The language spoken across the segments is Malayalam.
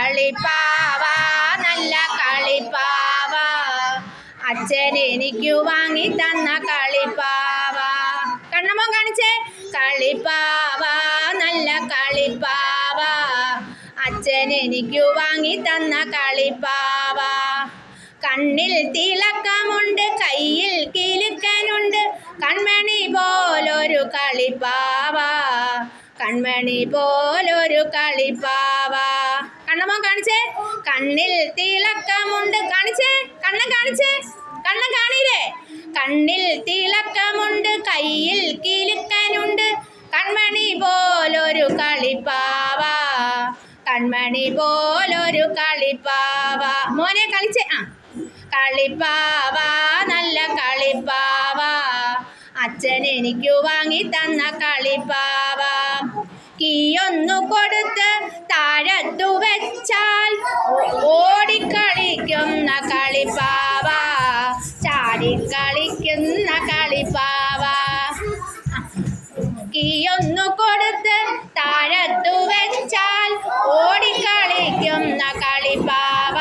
കളിപ്പാവ നല്ല കളിപ്പാവ. അച്ഛൻ എനിക്കു വാങ്ങി തന്ന കളിപ്പാവ. കണ്ണമ്മ കാണിച്ചേ? കളിപ്പാവ നല്ല കളിപ്പാവ. അച്ഛൻ എനിക്കു വാങ്ങി തന്ന കളിപ്പാവ. കണ്ണിൽ തിളക്കമുണ്ട് കയ്യിൽ കിലുക്കനുണ്ട്. കൺമണി പോലൊരു കളിപ്പാവ. കൺമണി പോലൊരു കളിപ്പാവ. കണ്ണമ്മ കാണിച്ചേ? കണ്ണിൽ തിളക്കമുണ്ട്. കാണിച്ചേ? കണ്ണൻ കാണിച്ചേ? കണ്ണൻ കാണിയില്ലേ? കണ്ണിൽ തിളക്കമുണ്ട്. കയ്യിൽ കിലുക്കനുണ്ട്. കൺമണി പോലൊരു കളിപ്പാവ. കൺമണി പോലൊരു കളിപ്പാവ. മോനെ കളിച്ചേ. ആ. കളിപ്പാവ നല്ല കളിപ്പാവ. അച്ഛൻ എനിക്കു വാങ്ങി തന്ന കളിപ്പാവ. കീയൊന്നു കൊടുത്ത് ചാടിക്കളിക്കുന്ന കളിപ്പാവ. കീയൊന്നു കൊടുത്ത് താഴത്തു വെച്ചാൽ ഓടിക്കളിക്കുന്ന കളിപ്പാവ.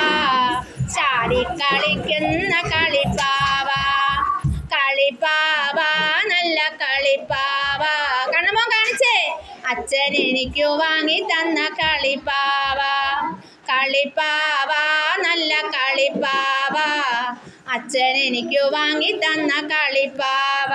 ചാടിക്കളിക്കുന്ന കളിപ്പാവ. കളിപ്പാവ നല്ല കളിപ്പാവ. കണ്ണമോ കാണിച്ചേ. അച്ഛൻ എനിക്കു വാങ്ങി തന്ന കളിപ്പാവ. കളിപ്പാവ നല്ല കളിപ്പാവ. അച്ഛൻ എനിക്ക് വാങ്ങി തന്ന കളിപ്പാവ.